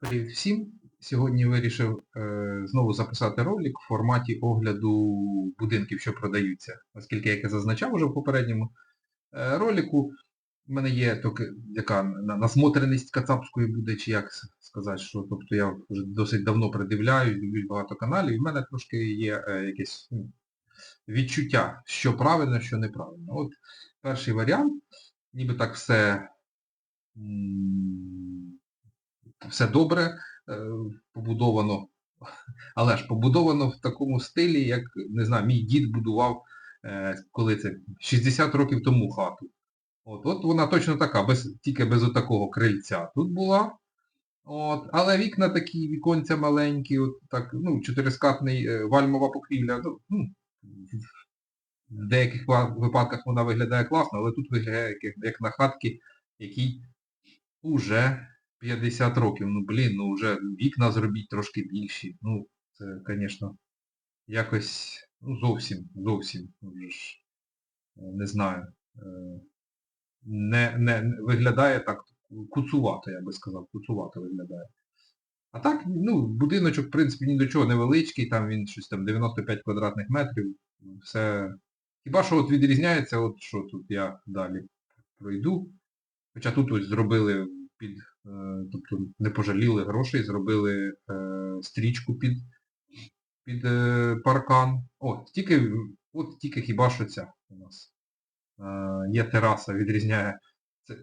Привіт всім! Сьогодні вирішив е, знову записати ролик в форматі огляду будинків, що продаються. Оскільки, як я зазначав уже в попередньому е, ролику, в мене є токи, яка насмотреність кацапської буде, чи як сказати, що тобто я вже досить давно придивляюсь, дивлюсь багато каналів, і в мене трошки є е, якесь ну, відчуття, що правильно, що неправильно. От перший варіант, ніби так все все добре, е, побудовано, але ж побудовано в такому стилі, як, не знаю, мій дід будував, е, коли це, 60 років тому хату. От, от вона точно така, без, тільки без отакого крильця тут була. От, але вікна такі, віконця маленькі, от так, ну, чотирискатний е, вальмова покрівля. Ну, ну, в деяких випадках вона виглядає класно, але тут виглядає як, як на хатки, якій уже 50 років. Ну блін, ну вже вікна зробіть трошки більші. Ну, це, звісно, якось ну, зовсім, зовсім вже ж, е, не знаю. е, Не, не, виглядає так куцувато, я би сказав, куцувато виглядає. А так, ну, будиночок, в принципі, ні до чого невеличкий, там він щось там 95 квадратних метрів. Все. Хіба що от відрізняється, от що тут я далі пройду. Хоча тут ось зробили під, тобто не пожаліли грошей, зробили е, стрічку під, під е, паркан. О, тільки, от тільки хіба що ця у нас. Е, є тераса, відрізняє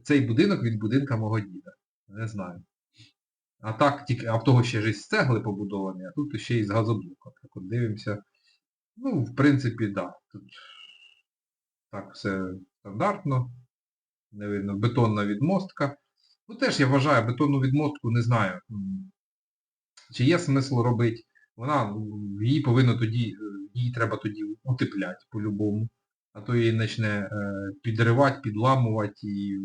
цей будинок від будинка мого діда. Не знаю. А так, тільки, а в того ще ж із цегли побудований, а тут ще із газоблока. Так от дивимося. Ну, в принципі. Да. Тут так все стандартно. Не видно, бетонна відмостка. Ну теж я вважаю, бетонну відмостку не знаю. Чи є смисл робити. Вона, її повинно тоді, е, її треба тоді утепляти по-любому. А то її почне е, підривати, підламувати і,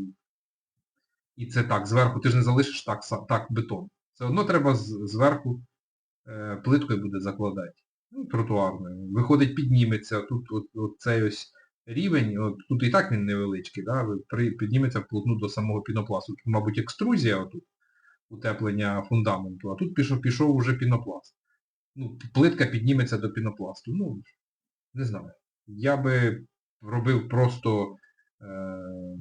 і це так, зверху ти ж не залишиш так, так бетон. Все одно треба зверху е, плиткою буде закладати. Ну, тротуарною. Виходить, підніметься. Тут от, от цей ось рівень, от, тут і так він невеличкий, да, при, підніметься вплотну до самого пінопласту. Тут, мабуть, екструзія отут, утеплення фундаменту, а тут пішов, пішов уже пінопласт. Ну, плитка підніметься до пінопласту. Ну, не знаю. Я би робив просто е,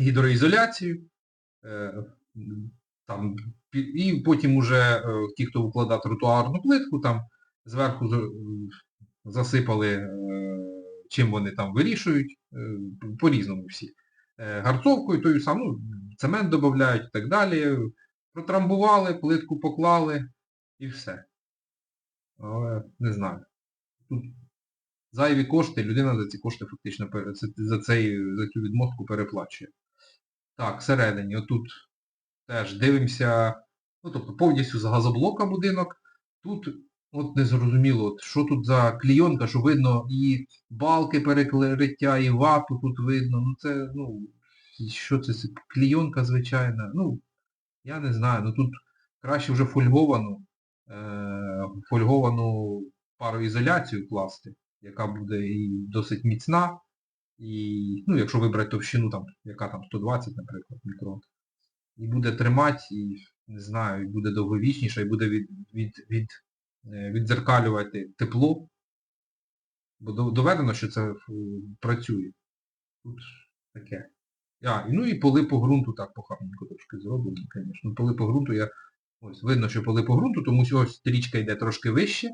гідроізоляцію, е, там, і потім уже е, ті, хто укладав тротуарну плитку, там зверху засипали, е, чим вони там вирішують, е, по-різному всі. Е, Гарцовкою, тою саму, ну, цемент додають і так далі. Протрамбували, плитку поклали і все. Але не знаю. Тут зайві кошти, людина за ці кошти фактично за, цей, за цю відмостку переплачує. Так, всередині, отут теж дивимося, ну тобто повністю з газоблока будинок. Тут от незрозуміло, от, що тут за клійонка, що видно і балки перекриття, і вату тут видно. Ну це, ну, що це, клійонка звичайна. Ну, я не знаю, ну тут краще вже фольговану, е, фольговану пароізоляцію класти, яка буде і досить міцна. І, ну, якщо вибрати товщину, там, яка там 120, наприклад, мікрон. І буде тримати, і не знаю, і буде довговічніше, і буде від, від, від, віддзеркалювати тепло. Бо доведено, що це працює. Тут таке. А, ну і поли по ґрунту так похабненько трошки зроблені, звісно. Поли по ґрунту я... Ось, видно, що поли по ґрунту, тому що ось стрічка йде трошки вище.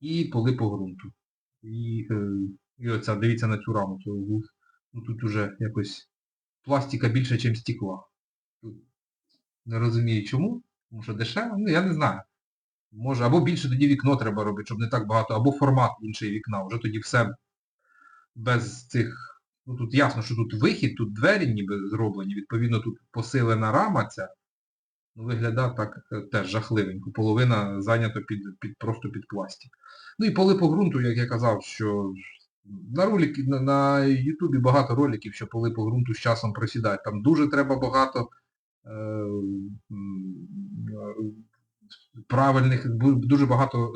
І поли по ґрунту. І, е, і оця, дивіться на цю раму вуз. Ну тут уже якось пластика більше, ніж стекла. Тут не розумію чому, тому що дешево, ну я не знаю. Може, або більше тоді вікно треба робити, щоб не так багато, або формат інший вікна. Вже тоді все без цих. Ну тут ясно, що тут вихід, тут двері ніби зроблені, відповідно тут посилена рама ця. Ну, виглядає так е, теж жахливенько. Половина зайнята під, під, просто під пластик. Ну і поли по ґрунту, як я казав, що на ролики, на, Ютубі багато роликів, що поли по ґрунту з часом просідають. Там дуже треба багато е, е, правильних, дуже багато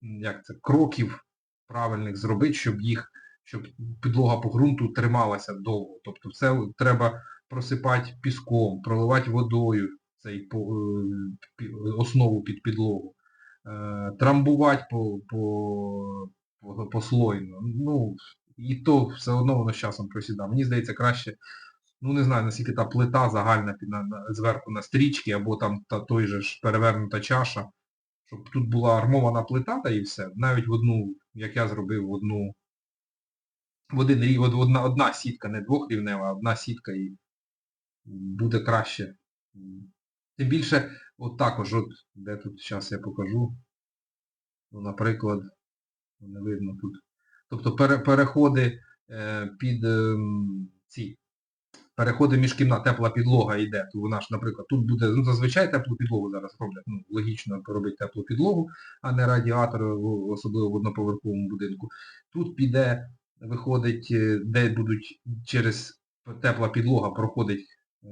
як це, кроків правильних зробити, щоб їх, щоб підлога по ґрунту трималася довго. Тобто це треба просипати піском, проливати водою, цей е, основу під підлогу. Е, Трамбувати по, по, послойно. Ну, і то все одно воно з часом просідає. Мені здається, краще, ну не знаю, наскільки та плита загальна під, на, зверху на стрічки, або там та, той же ж перевернута чаша, щоб тут була армована плита та і все. Навіть в одну, як я зробив, в одну в один рів, одна, одна сітка, не двохрівнева, а одна сітка і буде краще. Тим більше, от також, от, де тут, зараз я покажу. Ну, наприклад, не видно тут. Тобто пере, переходи е, під ем, ці. Переходи між кімнат, тепла підлога йде. То вона ж, наприклад, тут буде, ну зазвичай теплу підлогу зараз роблять. Ну, логічно робити теплу підлогу, а не радіатор, особливо в одноповерховому будинку. Тут піде виходить, е, де будуть через тепла підлога проходить е,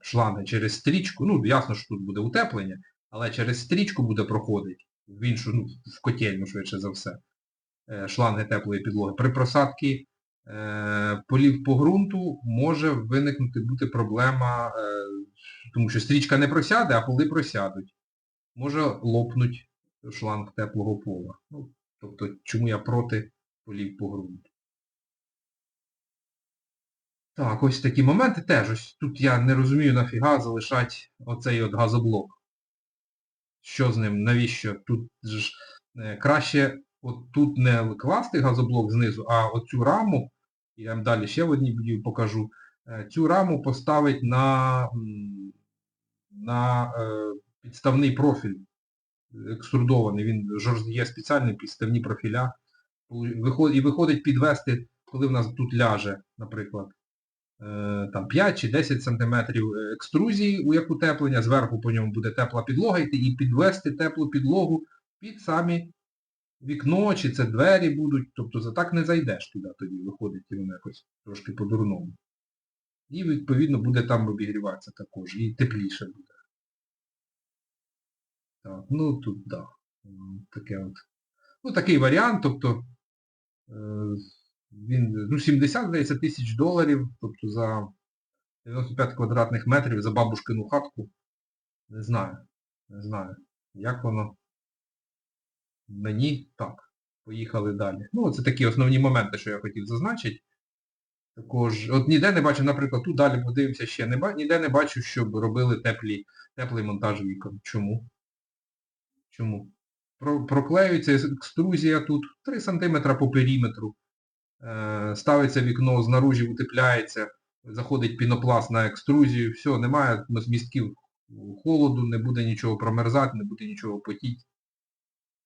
шланги через стрічку. Ну, ясно, що тут буде утеплення, але через стрічку буде проходити в іншу, ну, в котельну, швидше за все, е, шланги теплої підлоги. При просадці полів по ґрунту може виникнути бути проблема, е, тому що стрічка не просяде, а поли просядуть. Може лопнуть шланг теплого пола. Ну, тобто, чому я проти полів по ґрунту. Так, ось такі моменти теж. Ось тут я не розумію нафіга залишати оцей от газоблок. Що з ним, навіщо? Тут ж е, краще от тут не класти газоблок знизу, а оцю раму, я вам далі ще в одній відео покажу, е, цю раму поставить на, на е, підставний профіль екструдований. Він є спеціальні підставні профіля. І виходить підвести, коли в нас тут ляже, наприклад, е, там 5 чи 10 см екструзії у як утеплення, зверху по ньому буде тепла підлога і підвести теплу підлогу під самі вікно, чи це двері будуть, тобто за так не зайдеш туди тоді, виходить і воно якось трошки по-дурному. І відповідно буде там обігріватися також, і тепліше буде. Так, ну тут. Да. Таке от. Ну такий варіант, тобто е, він, ну 70, здається, тисяч доларів, тобто за 95 квадратних метрів за бабушкину хатку. Не знаю. Не знаю. Як воно? Мені так. Поїхали далі. Ну, це такі основні моменти, що я хотів зазначити. Також, от ніде не бачу, наприклад, тут далі подивимося ще, не ба- ніде не бачу, щоб робили теплі, теплий монтаж вікон. Чому? Чому? Про, проклеюється екструзія тут 3 см по периметру. Е, ставиться вікно, знаружі утепляється, заходить пінопласт на екструзію, все, немає змістків холоду, не буде нічого промерзати, не буде нічого потіти.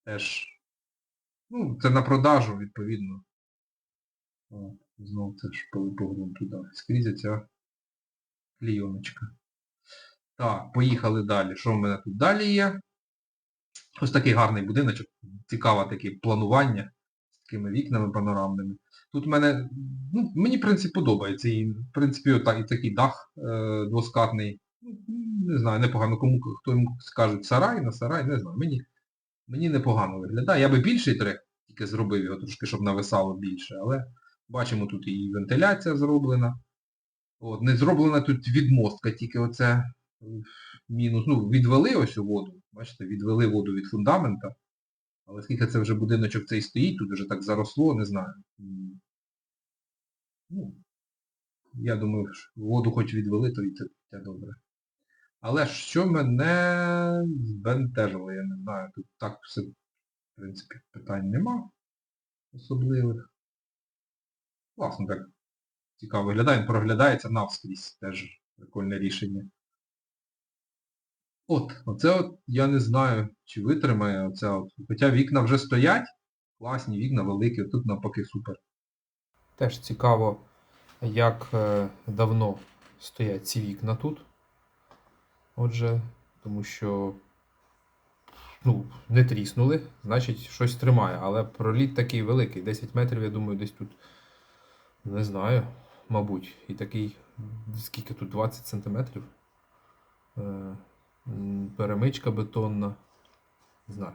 Теж, ну, це на продажу, відповідно. Знову це ж по, по ґрунту. Скрізь ця клійоночка. Так, поїхали далі. Що в мене тут далі є? Ось такий гарний будиночок, цікаве таке планування з такими вікнами панорамними. Тут в мене, ну, мені, в принципі, подобається. І, в принципі, ота, і такий дах е, двоскатний. Ну, не знаю, непогано. Кому хто йому скаже сарай на сарай, не знаю. Мені, мені непогано виглядає. Я би більший трек тільки зробив його трошки, щоб нависало більше, але бачимо тут і вентиляція зроблена. От, не зроблена тут відмостка, тільки оце е, мінус. Ну, відвели ось у воду. Бачите, відвели воду від фундамента. Але скільки це вже будиночок цей стоїть, тут вже так заросло, не знаю. Ну, я думаю, що воду хоч відвели, то і це, добре. Але що мене збентежило, я не знаю. Тут так все, в принципі, питань нема особливих. Класно так цікаво виглядає, він проглядається навскрізь. Теж прикольне рішення. От, оце от я не знаю, чи витримає оце от. Хоча вікна вже стоять, класні вікна, великі, тут навпаки супер. Теж цікаво, як е, давно стоять ці вікна тут. Отже, тому що ну, не тріснули, значить щось тримає. Але проліт такий великий. 10 метрів, я думаю, десь тут, не знаю, мабуть. І такий, скільки тут, 20 сантиметрів. Е, перемичка бетонна. Не знаю.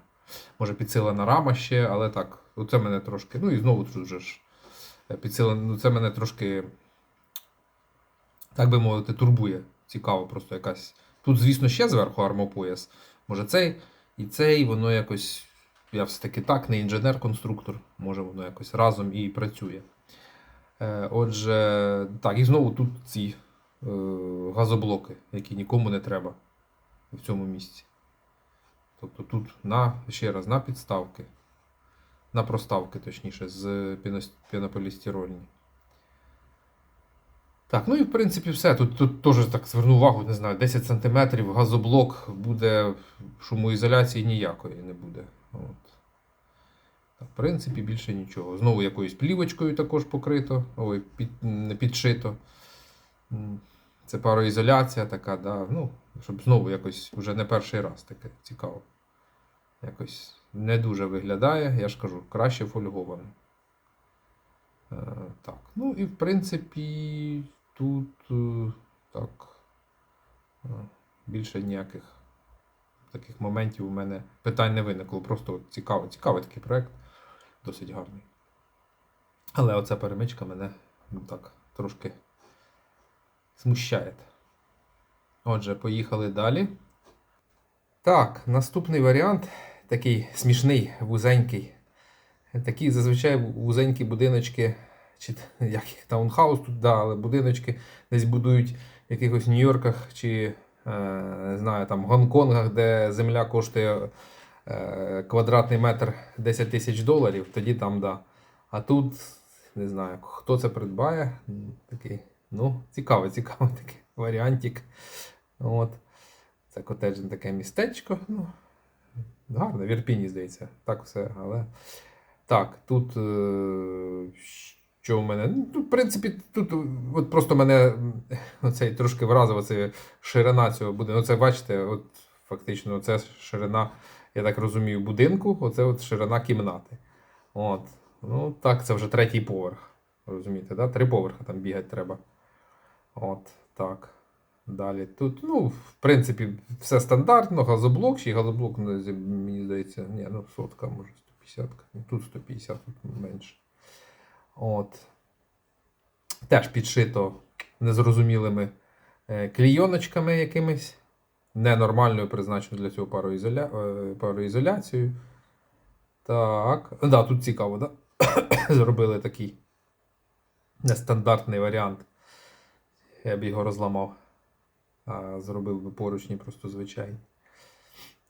Може підсилена рама ще, але так. Оце мене трошки. Ну і знову тут вже ж е, підсилена. Ну це мене трошки, так би мовити, турбує. Цікаво, просто якась Тут, звісно, ще зверху армопояс. Може цей і цей, воно якось. Я все-таки так, не інженер-конструктор, може воно якось разом і працює. Е, Отже, так, і знову тут ці е, газоблоки, які нікому не треба в цьому місці. Тобто тут на, ще раз, на підставки, на проставки, точніше, з піно- пінополістирольні. Так, ну і в принципі все. Тут, тут теж так зверну увагу, не знаю, 10 см газоблок буде, шумоізоляції ніякої не буде. От. В принципі, більше нічого. Знову якоюсь плівочкою також покрито, ой, під, не підшито. Це пароізоляція така, да, ну, щоб знову якось вже не перший раз таке цікаво. Якось не дуже виглядає, я ж кажу, краще фольговано. Е, так, ну і в принципі тут е, так. е, Більше ніяких таких моментів у мене питань не виникло. Просто цікаво, цікавий такий проект, досить гарний. Але оця перемичка мене ну, так трошки смущає. Отже, поїхали далі. Так, наступний варіант такий смішний, вузенький. Такі зазвичай вузенькі будиночки, чи як їх таунхаус тут, да, але будиночки десь будують в якихось Нью-Йорках чи е, не знаю, там Гонконгах, де земля коштує е, квадратний метр 10 тисяч доларів, тоді там да. А тут не знаю, хто це придбає. Такий, ну, цікавий, цікавий такий варіантик. От. Це котеджне таке містечко. Ну, гарно, в Ірпіні, здається. Так все, але. Так, тут. Е, що в мене? Ну, в принципі, тут от просто мене оцей трошки вразив оцей ширина цього будинку. Оце бачите, от фактично, це ширина, я так розумію, будинку, оце от ширина кімнати. От. Ну, так, це вже третій поверх. Розумієте, да? Три поверхи там бігати треба. От, так. Далі тут, ну, в принципі, все стандартно, газоблок, ще й газоблок, ну, мені здається, ні, ну сотка, може 150, ну, тут 150, тут менше. От. Теж підшито незрозумілими е, клійоночками якимись, ненормальною призначеною для цього пароізоля... е, пароізоляцією. Так. Да, тут цікаво, да? Зробили такий нестандартний варіант. Я б його розламав. А зробив би поручні просто звичайні.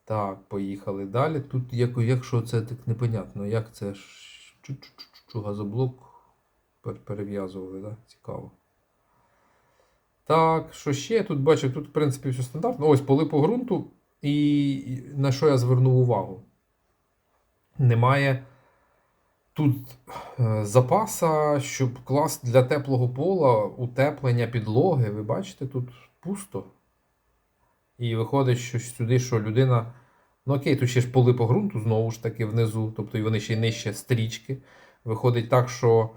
Так, поїхали далі. Тут як, якщо це так непонятно, як це газоблок перев'язували, да? Цікаво. Так, що ще? Тут бачив, тут, в принципі, все стандартно. Ось поли по ґрунту. І на що я звернув увагу? Немає тут е, запаса, щоб клас для теплого пола, утеплення підлоги. Ви бачите, тут пусто. І виходить, що сюди, що людина. Ну окей, тут ще ж поли по ґрунту, знову ж таки, внизу, тобто і вони ще нижче стрічки. Виходить так, що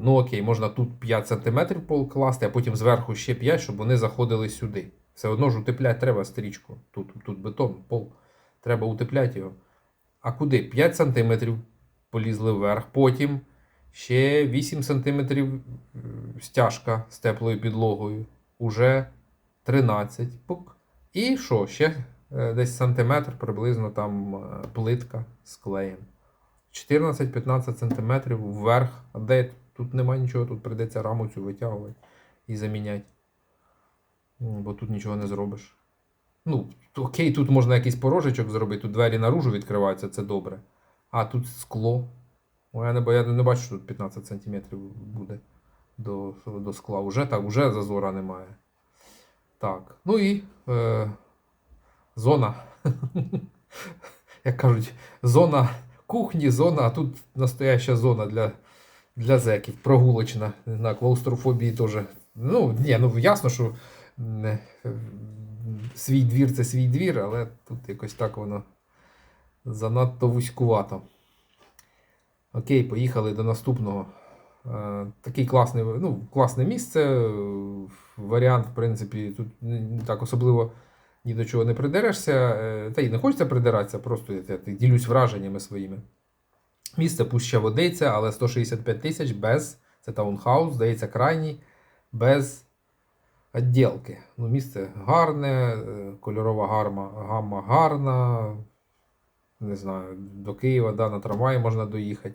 ну окей, можна тут 5 см пол класти, а потім зверху ще 5, щоб вони заходили сюди. Все одно ж утепляти треба стрічку. Тут, тут бетон, пол. Треба утепляти його. А куди? 5 см полізли вверх, потім ще 8 см стяжка з теплою підлогою. Уже 13. Пук. І що? Ще е, десь сантиметр приблизно там е, плитка з клеєм. 14-15 см вверх. А де тут немає нічого, тут прийдеться раму цю витягувати і заміняти. Бо тут нічого не зробиш. Ну, окей, тут можна якийсь порожечок зробити, тут двері наружу відкриваються, це добре. А тут скло. О, я не, я не бачу, що тут 15 см буде до, до скла. Уже так, уже зазора немає. Так. Ну і е, зона. Як кажуть, зона кухні, зона, а тут настояща зона для, для зеків, прогулочна. Не знаю, клаустрофобії теж. Ну, ні, ну ясно, що м, е, свій двір це свій двір, але тут якось так воно занадто вузькувато. Окей, поїхали до наступного. Е, Такий класний, ну, класне місце. Варіант, в принципі, тут так особливо ні до чого не придерешся. е, Та й не хочеться придиратися, просто я, ділюсь враженнями своїми. Місце пуща водиця, але 165 тисяч без. Це таунхаус, здається, крайній, без відділки. Ну, місце гарне, е, кольорова гарма, гамма гарна. Не знаю, до Києва, да, на трамваї можна доїхати.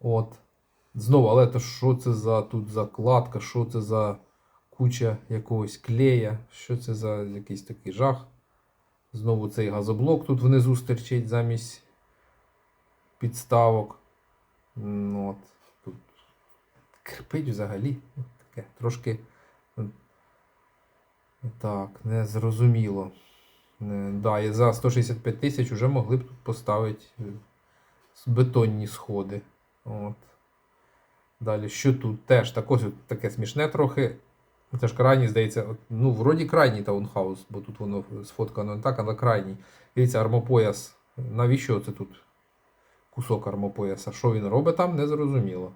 От. Знову, але то що це за тут закладка, що це за куча якогось клея, що це за якийсь такий жах. Знову цей газоблок тут внизу стерчить замість підставок. Ну, от. Тут кирпич взагалі. Таке трошки. Так, не зрозуміло. Не, да, і за 165 тисяч вже могли б тут поставити е, бетонні сходи. От. Далі, що тут? Теж так ось таке смішне трохи. Це ж крайній, здається, ну, вроді крайній таунхаус, бо тут воно сфоткано не так, але крайній. Дивіться, армопояс. Навіщо це тут кусок армопояса? Що він робить там, не зрозуміло.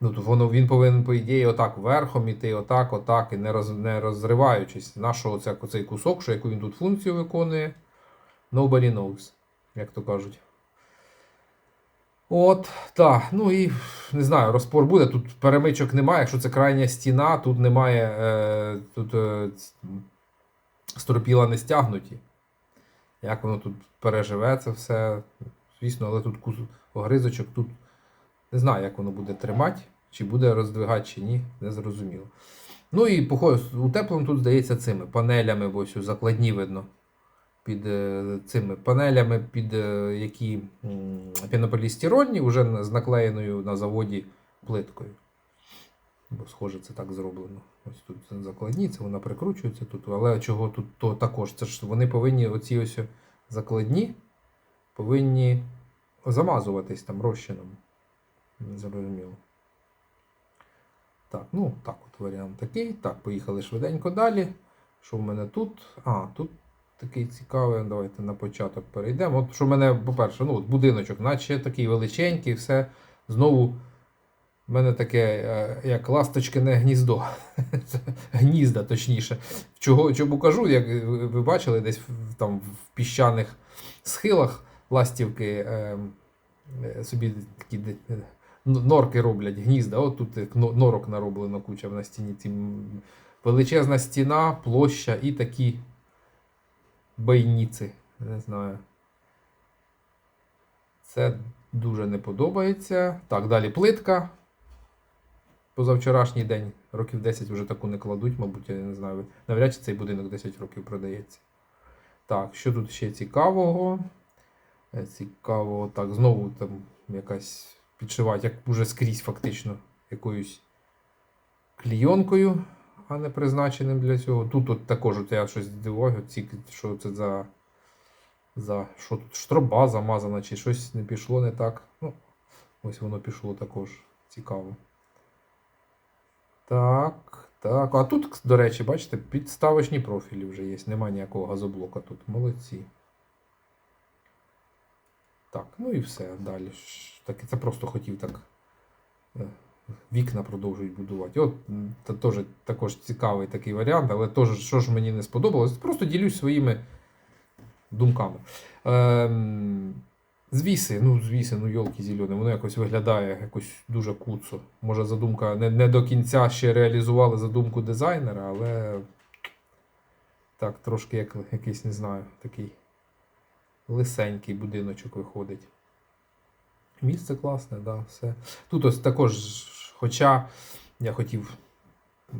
Ну, то воно він повинен, по ідеї, отак верхом іти, отак, отак, і не, роз, не розриваючись. Нашого цей кусок, що яку він тут функцію виконує, nobody knows, як то кажуть. От, так. Ну і не знаю, розпор буде. Тут перемичок немає. Якщо це крайня стіна, тут немає. Е, тут е, стропіла не стягнуті. Як воно тут переживе це все. Звісно, але тут кус огризочок, тут не знаю, як воно буде тримати, чи буде роздвигати, чи ні, не зрозуміло. Ну і походу, утеплено тут, здається, цими панелями, ось у закладні видно. Під е, цими панелями, під е, які пінополістирольні, вже з наклеєною на заводі плиткою. Бо, схоже, це так зроблено. Ось тут закладні, це вона прикручується тут. Але чого тут то також? Це ж вони повинні, оці ось закладні, повинні замазуватись там розчином. Зрозуміло. Так, ну так от варіант такий. Так, поїхали швиденько далі. Що в мене тут? А, тут такий цікавий. Давайте на початок перейдемо. От що в мене, по-перше, ну, от будиночок, наче такий величенький, все. Знову в мене таке, е, як ласточкине гніздо. Гнізда, точніше. Чого, чому кажу, як ви бачили, десь там в піщаних схилах ластівки е, е, собі такі е, норки роблять, гнізда. От тут норок нароблено куча на стіні. Величезна стіна, площа і такі бойниці. Не знаю. Це дуже не подобається. Так, далі плитка. Позавчорашній день, років 10 вже таку не кладуть, мабуть, я не знаю. Навряд чи цей будинок 10 років продається. Так, що тут ще цікавого? Е, Цікаво, так, знову там якась підшивають, як уже скрізь фактично якоюсь клійонкою, а не призначеним для цього. Тут от також от я щось здивую, ці, що це за, за що тут штроба замазана, чи щось не пішло не так. Ну, ось воно пішло також. Цікаво. Так, так. А тут, до речі, бачите, підставочні профілі вже є. Нема ніякого газоблока тут. Молодці. Так, ну і все. Далі. Так, це просто хотів так. Вікна продовжують будувати. От це теж також цікавий такий варіант, але теж, що ж мені не сподобалось, просто ділюсь своїми думками. Ем, звіси, ну звіси, ну йолки зелені, воно якось виглядає якось дуже куцо. Може, задумка не, не до кінця ще реалізували задумку дизайнера, але так, трошки як якийсь, не знаю, такий лисенький будиночок виходить. Місце класне, да, все. Тут ось також, хоча я хотів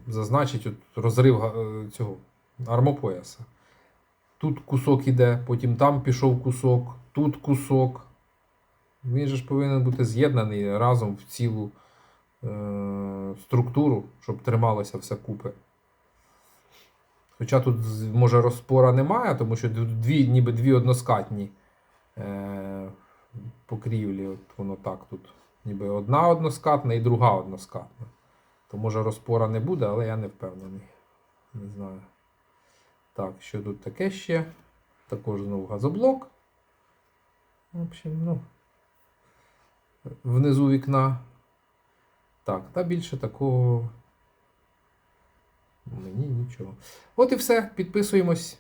зазначити от розрив е, цього армопояса. Тут кусок іде, потім там пішов кусок, тут кусок. Він же ж повинен бути з'єднаний разом в цілу е- структуру, щоб трималося все купи. Хоча тут, може, розпора немає, тому що дві, ніби дві односкатні е- покрівлі. От воно так тут. Ніби одна односкатна і друга односкатна. То може розпора не буде, але я не впевнений. Не знаю. Так, що тут таке ще? Також знову газоблок. В общем, ну. Внизу вікна. Так, та більше такого. Мені нічого. От і все. Підписуємось.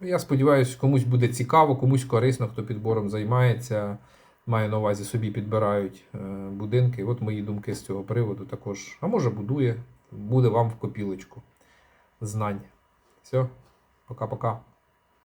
Я сподіваюся, комусь буде цікаво, комусь корисно, хто підбором займається. Маю на увазі собі підбирають е, будинки. От мої думки з цього приводу також. А може будує буде вам в копілочку знань. Все, пока-пока.